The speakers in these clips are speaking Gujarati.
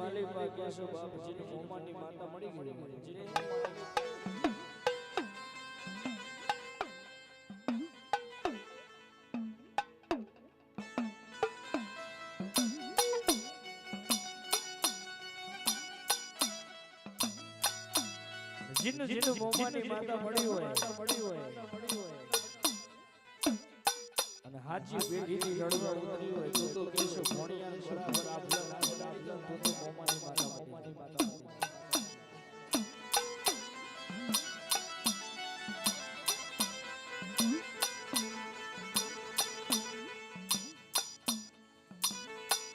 માલિકા કેશવ બાપજીની મોમાની માતા મળી ગઈ જીને જીનું જીનું મોમાની માતા મળી હોય. મળી હોય મળી હોય. હાજી પેઢીની રડવા ઉતરી હોય તો તો કેશો ભણિયા બરાબર આપલા તો તો મોમાની માતા મોમાની માતા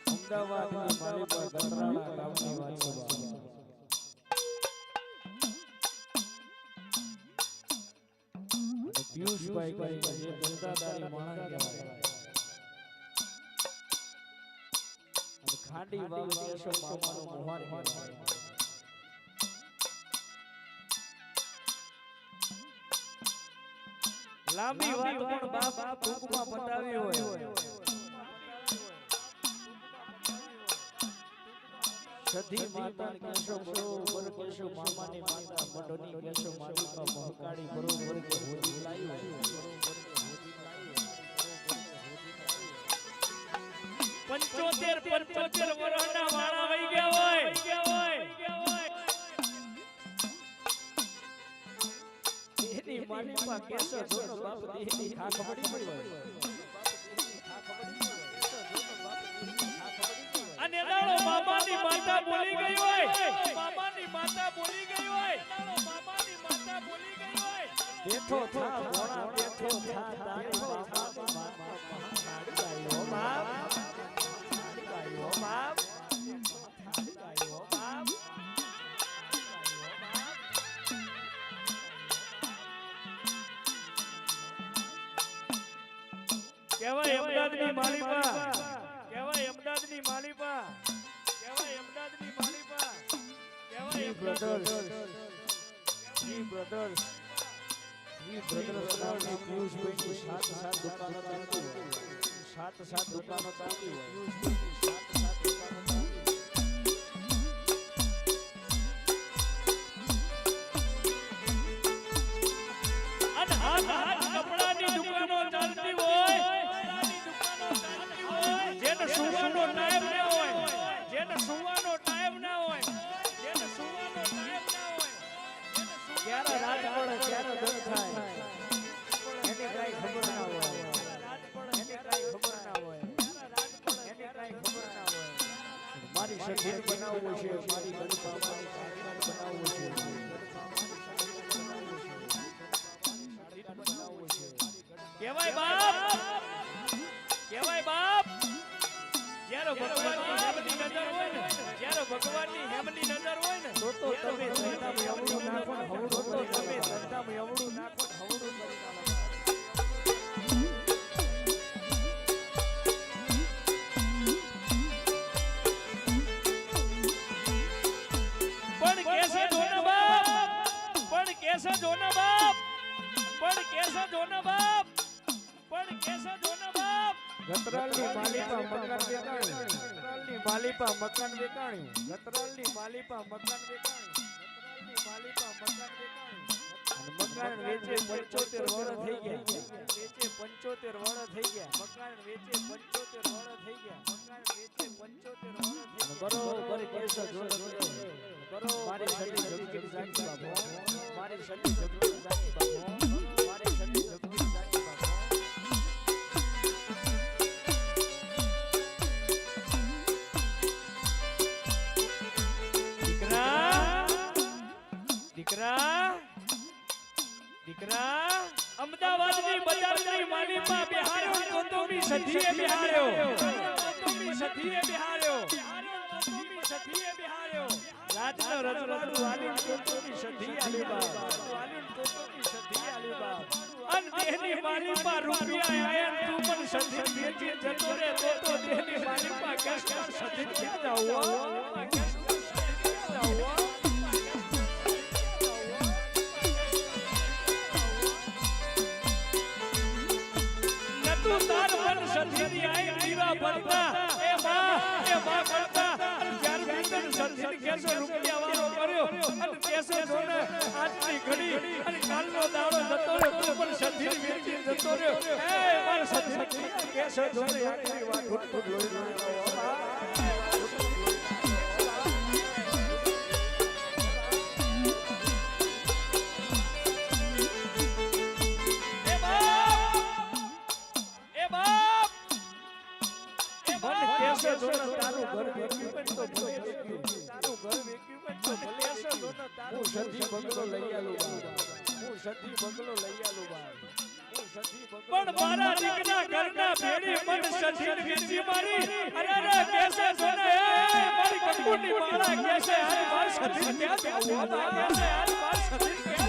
અમદાવાદની માલિકા ગતરાણા ગામની વાત છે અને ખાંડી વાવ કેશવ મામાનો મોહાર લાંબી વાત પણ બાપ ટૂંકમાં પતાવી હોય. સધી માતા કેશવ બરોબર કેશો મામાની માતા મઢની કેશો માલિકા મહકાળી બરોબર કે હોદી લાવી પંચોતેર પંચોતેર વર્ષના વાળા વહી ગયા હોય એની માલિકા કેસો જોનો બાપ દેહની ખાખ પડી પડી હોય અને દાડો મામાની માતા બોલી ગઈ હોય મામાની માતા બોલી ગઈ હોય મામાની માતા બોલી ગઈ હોય બેઠો થા ભોળા બેઠો થા તારી માતા મહાકાળી ગાયો બાપ. બાપ અમદાવાદની માલિપા અમદાવાદની માલિપા અમદાવાદની માલિપા પિયુષભાઈની સાત સાત દુકાનો ચાલતી હોય. સાત સાત દુકાનો ચાલતી હોય. ગતરાલની માલિપા મકાન વેચાણ્યું. ગતરાલની માલિપા મકાન વેચાણ્યું. ગતરાલની માલિપા મકાન ગતરાલની માલિપા મકાન મકાન વેચે 75 વર્ષ થઈ ગયા. વેચે 75 વર્ષ થઈ ગયા. મકાન વેચે 75 વર્ષ થઈ ગયા. મકાન વેચે 75 વર્ષ બરોબર કેસ જોડે બરોબર. મારી શરીર બાબો મારી શરીર બાબો દીકરા દીકરા, અમદાવાદની બજારની માલિપા બિહાર્યો બિહાર્યો તોતોમી સધીએ બિહાર્યો. રજવાડું વાલીન તોતોની સધી આલી બાપ વાલીન તોતોની સધી આલી બાપ દેહની માલિપા રૂપિયા આયા તું પણ સધી તો તો આઈ ભરતા. એ માં એ માં કરતા જ્યારે કેસો રૂપિયા વાળો કર્યો, અને કેસો જોને આજની ઘડી અને કાલનો દાડો જતો રહ્યો પણ સતીન વેચી જતો રહ્યો. એ મારા સતીન કેસો જોને આખી વાત ઉઠતું જોઈ એ કેસો જોને તારું ઘર હોય ને તો ભલે તારું ઘર વેચ્યું હોય તો ભલે કેસો તારું હું સતી બંગલો લઈ આલું હું સતી બંગલો લઈ આલું બાપ. હું સતી બંગલો પણ મારા દીકરા ઘરના ભેડી મન સજીન વીજી મારી અરે રે કેસે જોને મારી કંકુની માળા કેસે આજ માર સજીન ક્યાં દેવું હોતા કેસે આજ માર સજીન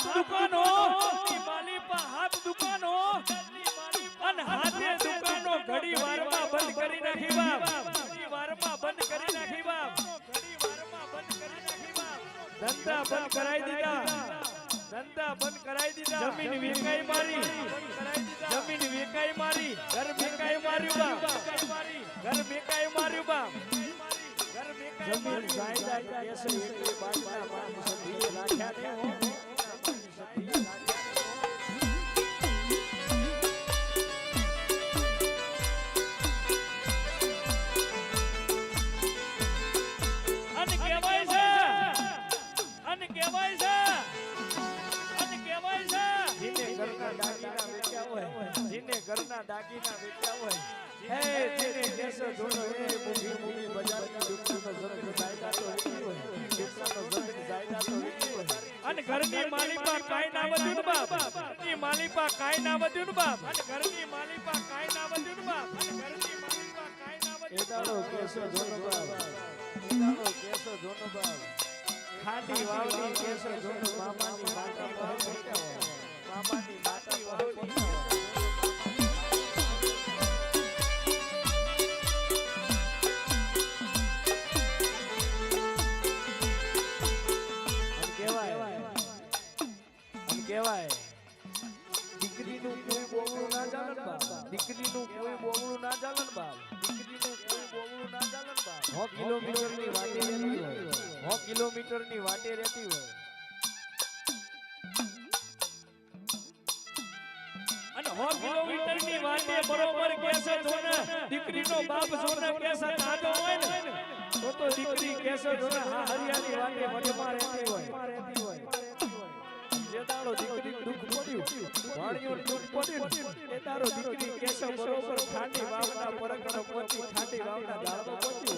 હાથ દુકાનો માલિપા હાથ દુકાનો અને હાથે દુકાનો ઘડી વારમાં બંધ કરી નાખી બાપ. ઘડી વારમાં બંધ કરી નાખી બાપ. ઘડી વારમાં બંધ કરી નાખી બાપ ધંધા બંધ કરાઈ દીધા. ધંધા બંધ કરાઈ દીધા. જમીન વેકાઈ મારી. જમીન વેકાઈ મારી. ઘર વેકાઈ માર્યું બાપ. ઘર વેકાઈ માર્યું વેચાઈ જમીન માર્યું જાયદાદ કેસો? એકલી બાજના મારી સધી નાખ્યા ને 誰 ઘરના દાગીના વેચ્યા હોય. હે જેને કેસો જોડો એ મૂકી મૂકી બજારની દુકાનો જમીન જાયદાદો વેચી હોય. દુકાનો જમીન જાયદાદો વેચી હોય. અને ઘરની માલિપા કાઈ ના વધ્યું ને બાપ? ઘરની માલિપા કાઈ ના વધ્યું ને બાપ? અને ઘરની માલિપા કાઈ ના વધ્યું ને બાપ? અને ઘરની માલિપા કાઈ ના વધ્યું ને કેસો જોનો બાપ. એદાડો કેસો જોનો બાપ. ખાટી વાવડી કેસો જોનો મામાની માતા હોય મામાની માતા બહુ કહેવાય. દીકરીનું કોઈ બોવડું ના ચાલન બાપ. દીકરીનું કોઈ બોવડું ના ચાલન બાપ. દીકરીનું કોઈ બોવડું ના ચાલન બાપ. સો કિલોમીટરની વાટે રહેતી હોય. સો કિલોમીટરની વાટે રહેતી હોય. અને સો કિલોમીટરની વાટે બરોબર કેસે જોને દીકરીનો બાપ જોને કેસે નાતો હોય ને? તો તો દીકરી કેસે જોને હા હરિયાની વાટે વટમાં રહેતી હોય. દાડો દીકરી દુઃખ પડ્યું, વાણીઓ દુઃખ પડ્યું. એ તારો દીકરી કેશવ બરોબર ખાટી વાવના પરગણો પહોંચી ખાટી વાવના દાળમાં પહોંચ્યું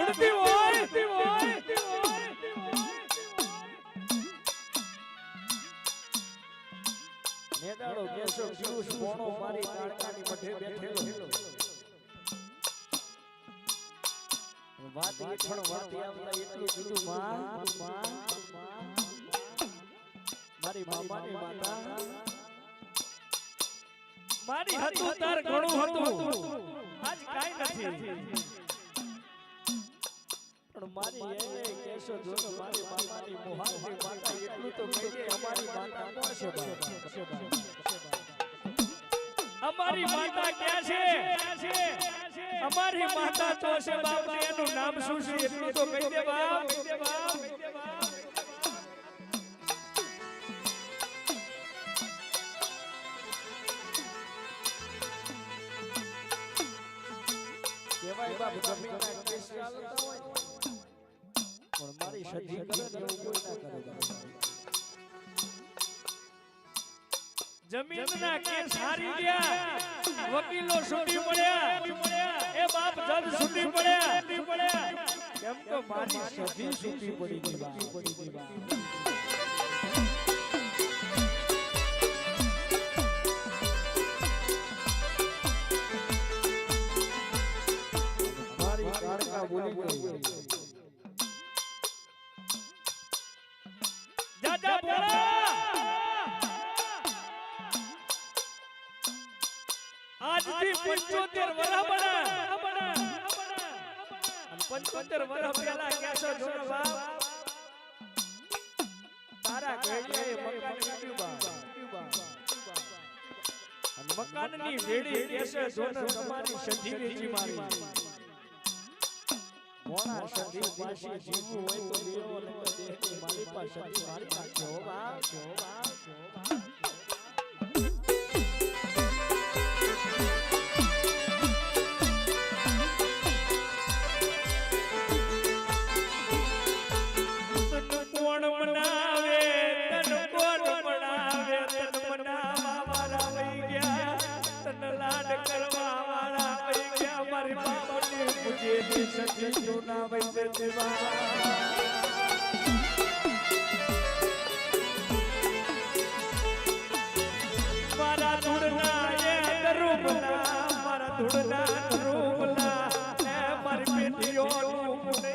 ધૂળતી હોય. મોણો મારી કાળકાની મઢે બેઠેલો. વાત હેઠળ વાત આવતા એટલું કીધું માં માં, મારી મામાની માતા. મારી હતું તાર ઘણું હતું. આજ કાઈ નથી. મારી એ કેશો જો મારી માતાની મોહાની માતા એટલું તો કહીએ અમારી માતા કોણ છે અમારી માતા ક્યાં છે? અમારી માતા તો છે બાપ એનું નામ શું છે? એટલું તો કહી દે બાપ. કેવાય બાપ. જમીનના કેસ ચાલતા હોય. પણ મારી સધી કરે ને એવું કોઈ ના કરે બાપ. જમીનના કેસ હારી ગયા. વકીલો છૂટી પડ્યા. એ બાપ જજ છૂટી પડ્યા. કેમ તો મારી સધી છૂટી પડી ગઈ પડી ગઈ બોલી 75 વર્ષ બના. પંચોતેર વરા પેલા ક્યાં છો જોનો બાપ, તારા ઘડિયાએ મકાન બાપ. અને મકાનની વેડી કેસે જોનો તમારી સધી વેચી મારી. મોણા સધી પાસે જીવવું હોય તો દેવો તો દેહની મારી પાસે મારી નાખજો બા જો બા જો હો મુજે સજી જૂના જવા મારા ધૂળના રૂપના એ મારી પેટીઓ નહીં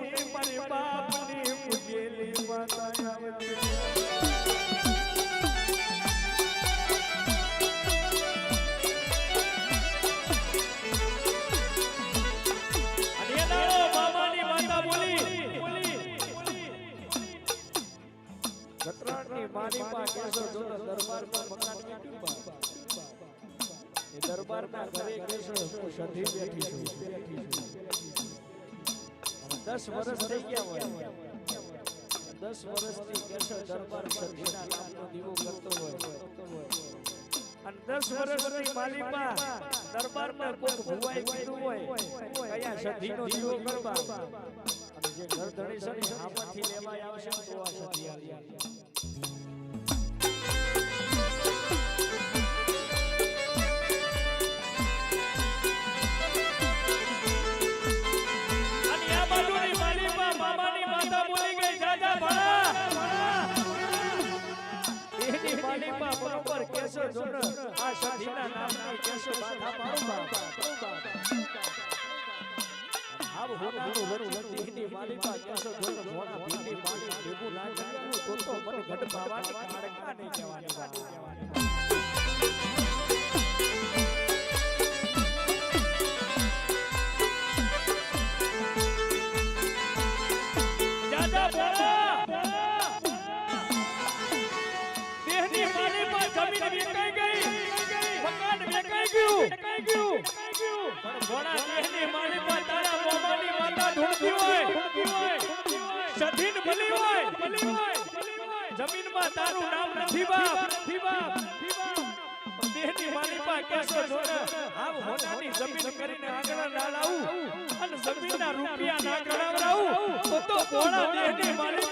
માની માં કેસો જોનો દરબારમાં મકાન વેચ્યું બાપ. એ દરબારના ઘરે કેસો હું સધી બેઠી છું. દસ વર્ષ થઈ ગયા હોય. દસ વર્ષથી કેસો દરબાર સધીના નામનો દીવો કરતો હોય. અને દસ વર્ષની માલિપા દરબારમાં કોક ભુવાઈ કીધું હોય કયા સધીનો દીવો કરવા? અને જે ઘર ધણી ને આમાંથી લેવાય આવશે તો આ સધી આવી. કેસો જોન આ સધીના નામની કેસો બાધા પાડું આવ હોનાનું ના તો તો ભોળા દેહની જમીનમાં તારું નામ નથી બાપ. નથી બાપ દેહની કેસો આવ હોનાની જમીન કરીને આગળ ના અને રૂપિયા ના કાળકા ને કહેવાની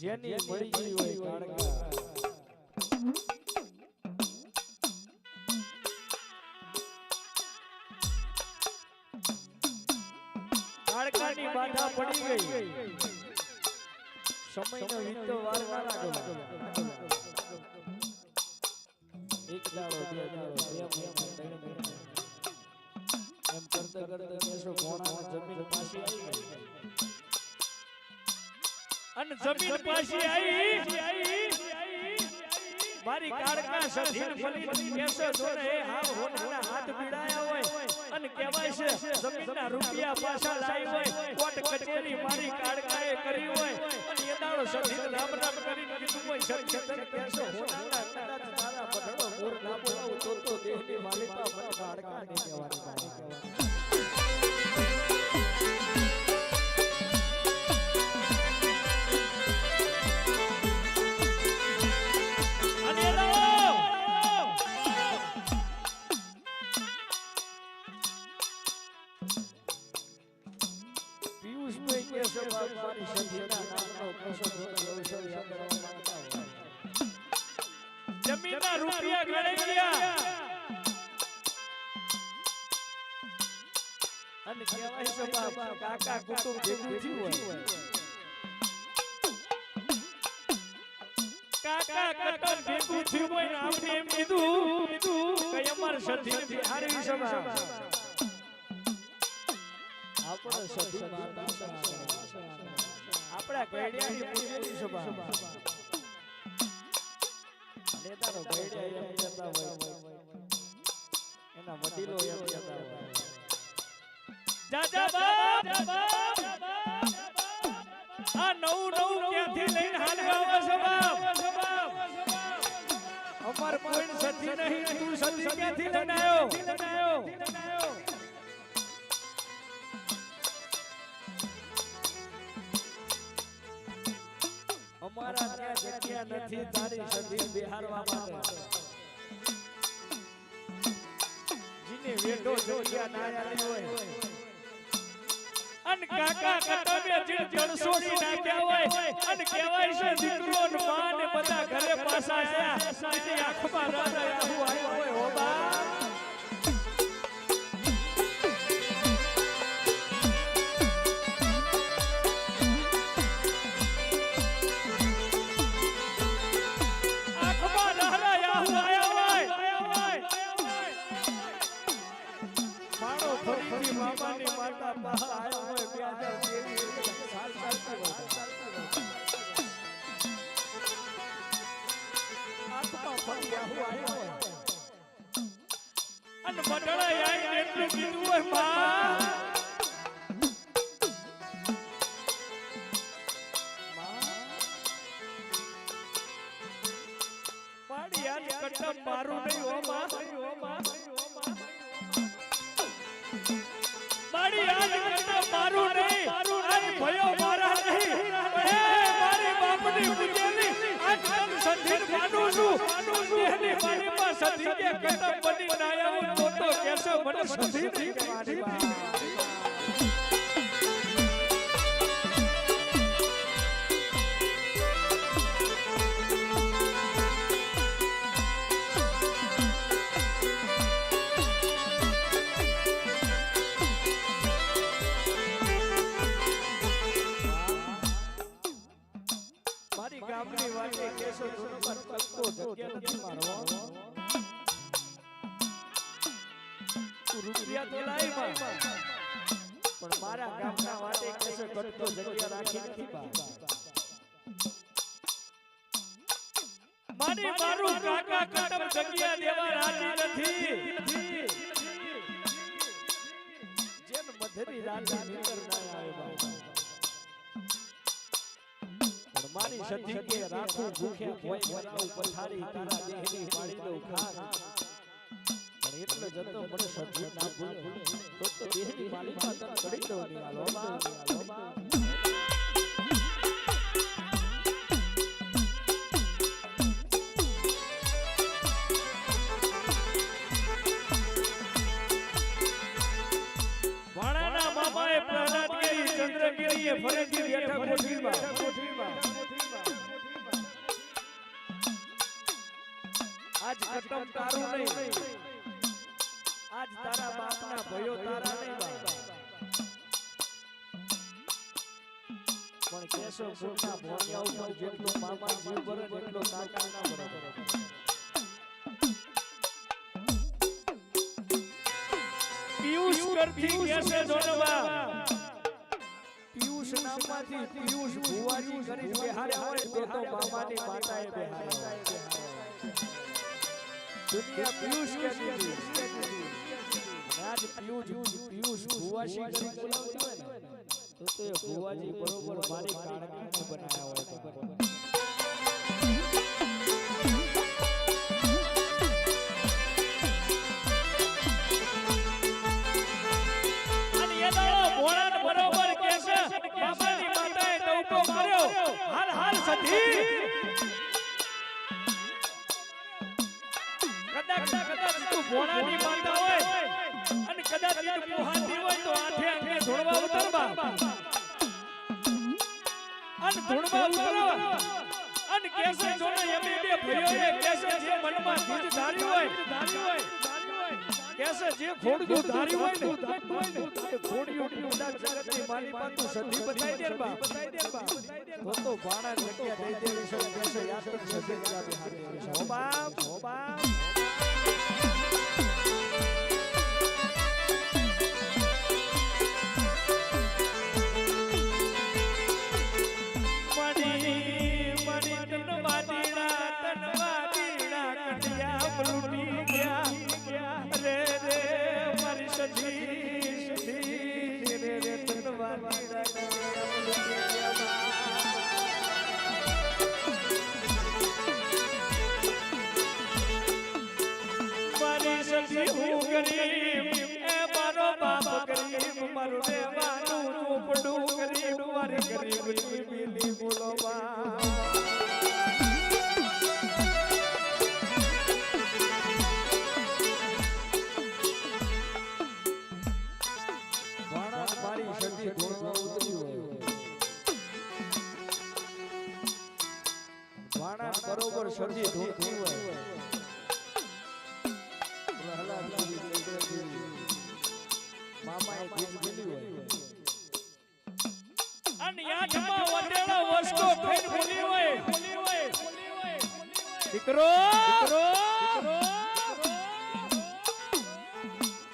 જેની ગઈ હોય કાળકા કાળકાની બાધા પડી ગઈ. સમયનો વીતતો વાર ના લાગો એક દાડો બે દાડો બે મહિના ત્રણ મહિના એમ કરતા કરતા કેશો ભોણાના જમીન પાછી આવી ગઈ. અને જમીન પાછી આવી મારી કાળકા સધીર ફલી કેસે જોને હાવ હોનાના હાથ પીડાયા હોય અને કહેવાય છે જમીનના રૂપિયા પાછા લાવી હોય કોર્ટ કચેરી મારી કાળકાએ કરી હોય અને એ દાડો સધીર રામ રામ કરીને કીધું હોય સધીર કેસે હોનાના કદાચ તારા પઢડો મોર ના બોલાવું તો તો દેહની માલિકા મને કાળકા નહીં કહેવાની અને કહેવાય છે બાપ કાકા કુટુંબ ભેગું થયું હોય. કાકા કટન ભેગું થયું હોય ને આપણે એમ કીધું કે અમાર સધી બિહારી સભા આપણે સધી માતા આપણા ઘડિયાની પૂજ્યની સભા નેતાનો ઘડિયા એમ કહેતા હોય. એના વડીલો એમ કહેતા હોય. દાદા બાપ આ નવું નવું ક્યાંથી લઈને હાલવા છો બાપ નહીં, તું સધી ક્યાંથી ના હોય. અન કાકા કટમે જે જણસો નાખ્યા હોય, અન કહેવાય છે દીકરો ને માં બધા ઘરે પાછા આયા. આખમાં આહુ આવ્યો હોય, હો અને મંડળાએ આવીને એટલું કીધું હોયમાં આજ ભયો મારા નહીં હે મારી બાપની પૂજેલી સંધીર માનું છું એની મારી સંધી કે કટમ બની ના આવું તો કેશો મને સંધી નહીં. કહેવાની તો જગ્યા રાખી નથી બા મારી મારું કાકા કટમ જગ્યા દેવા રાજી નથી. જેમ મધરી રાજા નીકર ના આવે બા મારી સધી કે રાખું ભૂખે કોઈ બનાવું પથારી તારા દેહની પાડી દઉં પણ એટલે જતો મને સધી ના ભૂલે. તો તો દેહની માલિકા તન કરી દઉં ની હાલો બા હાલો બા વાણાના મામાએ ચંદ્રગીરીએ ફરીથી બેઠા કોઠીમાં આજ ખતમ તારું નહીં. આજ તારા બાપના ભયો તારા નહીં પણ કેશો કુળના ભોણિયા ઉપર જેટલો મામા જીવ ભરે એટલો કાકા ના ભરે પિયુષ કરતી કેસે જોડવા પિયુષ નામમાંથી પિયુષ ભુવાજી કરી બેહાર્યા હોય તો તો મામાની માતાએ બેહાર્યા હોય. દુનિયા પિયુષ કહેતી હતી. આજ પિયુષ પિયુષ ભુવાજી કરીને બોલાવતી હોય ને. તો તો ભુવાજી બરોબર મારી કાળકાને બનાયા હોય અને એ દાડો ભોળાને બરોબર કેસે બાપાની માતાએ તો દવકો કર્યો. હાલ હાલ સધી ભોળાની માતા હોય અને કદાચ તું પોહાતી હોય તો આઠે અંગે ધોળવા ઉતરવા. અને ધોળવા ઉતરવા. અને કેસે જોને એમે બે ભયોએ કેસે જે મનમાં ધીજ ધારી હોય ધારી હોય કેસે જે ખોડું ધાર્યું હોય ને ખોડિયું કદાચ જગતની માલી પાતું સધી બતાઈ દે બા. તો તો ભાણા જગ્યા દઈ દેવી છે, કેસે યાદ તો સધી બેહાડી છે હો બાપ હો બાપ.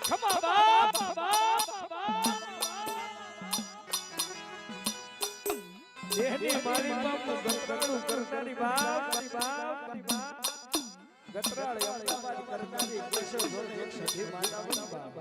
ખમા બાપ દેહની મારી બાપ ગતરાળું કરનારી બાપ બાપ ગતરાળ અમદાવાદ કરનારી કેશવ જોડે એક સધી બની બાપ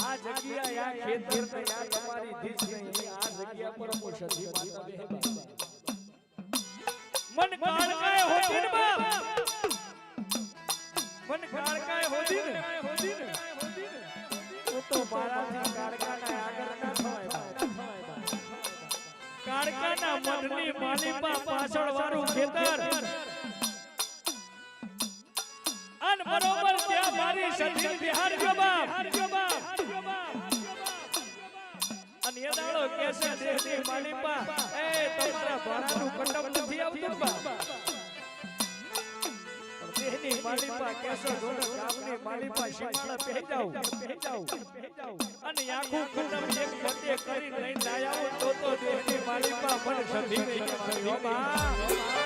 આ જગ્યા આ ખેતર ને મન કાળકાય હોતી ને બાપ. મન કાળકાય હોતી ને. મનની માલિપા પાછળ વાળું ખેતર. અન બરોબર ત્યાં મારી સધી બિહાર જો બાપ અને એ દાડો કેસે દેહની માલિપા, એ, તમારા ભાણાનું કટમ નથી આવતું બાપ દેહની માલિપા કેસો ધોને ગામની માલિપા શિવાળા પહેજાવ પહેજાવ અને આખું કુટુંબ એક મતે કરી લઈને આયા તો તો દેહની માલિપા પણ સધી નહીં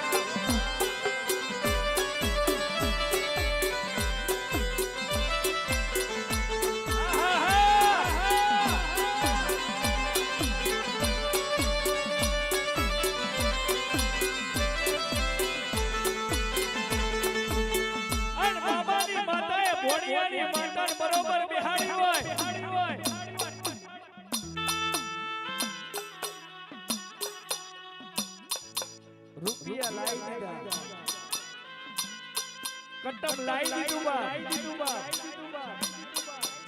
કટમ લાઈ દીધું બા.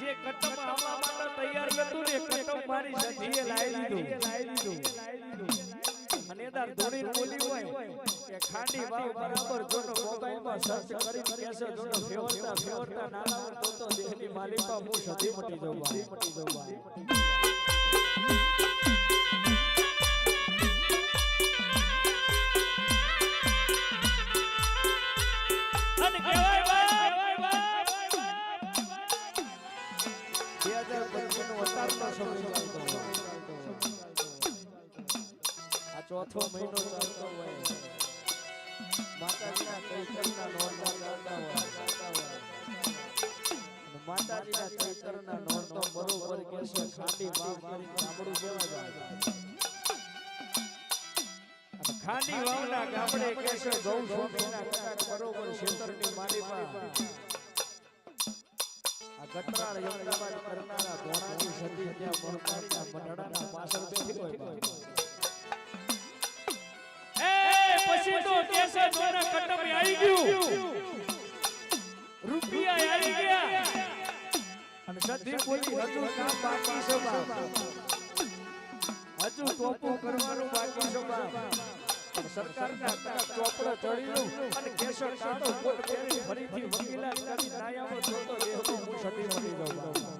જે કટમ આવવા માટે તૈયાર હતું ને કટમ મારી સધીએ લાઈ દીધું. લાઈ દીધું એદાર ધોળી બોલી હોય કે ખાંડી વાવ બરાબર જોનો મોબાઈલમાં સર્ચ કરી કેસે જોનો ફેવરતા ફેવરતા નાલા તો તો દેહની માલિકા હું સધી મટી જઉં મટી જઉં આ ચોથો ખાંડી મારી વાવના ગામડે કે ગૌ સ્વામીના કટાક્ષ બરોબર શેતરની માલિપા. આ ગટરાળ યમરાબાદ કરનારા ધોણાની સતી ત્યાં મોરપાડીના મંડળાના પાછળ બેઠી હોય એ પછી તો કેસે જોને કટમ આવી ગયું. રૂપિયા આવી ગયા. અને સતી બોલી હજુ કામ બાકી છે બાપ હજુ ટોપું કરવાનું બાકી છે બાપ સરકારના ચોપડો ચડી અને કેશો કાળો કોટ પહેરી ફરીથી વકીલાત કરી નાયામો જોતો દેહમાં હું સતી મળી તો!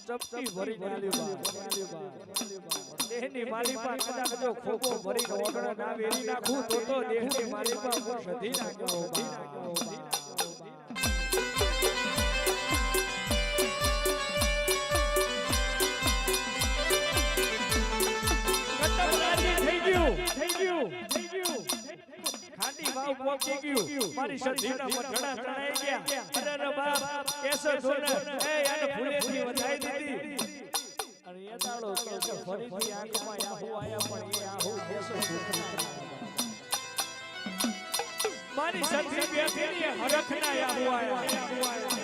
ચપટી ભરી નાલી બા દેહની માલિપા કદાચ જો ખોખો ભરી ઓગણ ના વેરી નાખું તો તો દેહની માલિપા હું સધી નાખ્યો મારી સધીના મઠડા તણાઈ ગયા. અરે બાપ કેસર ધોને એ આને ફૂલેથી વધાઈ દીધી. દાડો કે છે ફરીથી આંખમાં આહુ આયા પણ એ આહુ કેસર મારી સતી બેઠી હરખના આહુ આયા